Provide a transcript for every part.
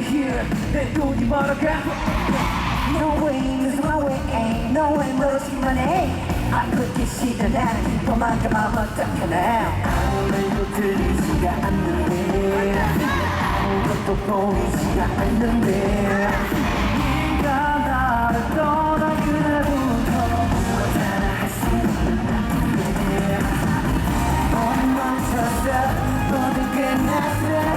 here. 내 눈이 멀어가 No way, is my way, ain't no way, 멀어지기만 해 아프기 싫어 나는 도망가 맘 어떡하나 아무래도 들리지가 않는데 아무것도 보이지가 않는데 네가 나를 떠난 그날부터 무엇 하나 할수 나인데 넌 멈췄어. 모든 끝났어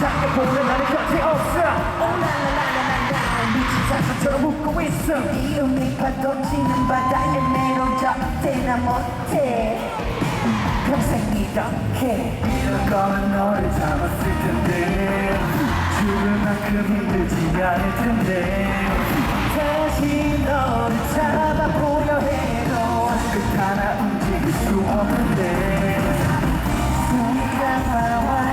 차려 보는 나는 곁에 없어. la 미친 사람처럼 웃고 있어. 이름이 파도 치는 바다에 매로져 때나 못해. 평생 이렇게 이럴 거면 너를 잡았을 텐데. 죽을 만큼 힘들지 않을 텐데. 다시 너를 잡아보려 해도 끝 하나 움직일 수 없는데. 손이 가빠와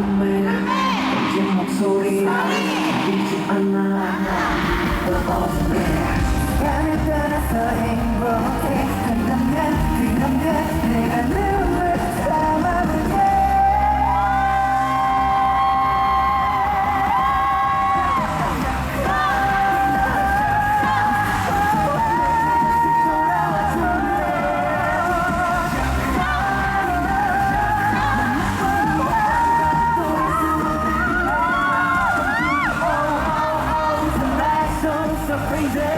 Kumera, Jim Motsuri, Jim Anna, The Awesome. Crazy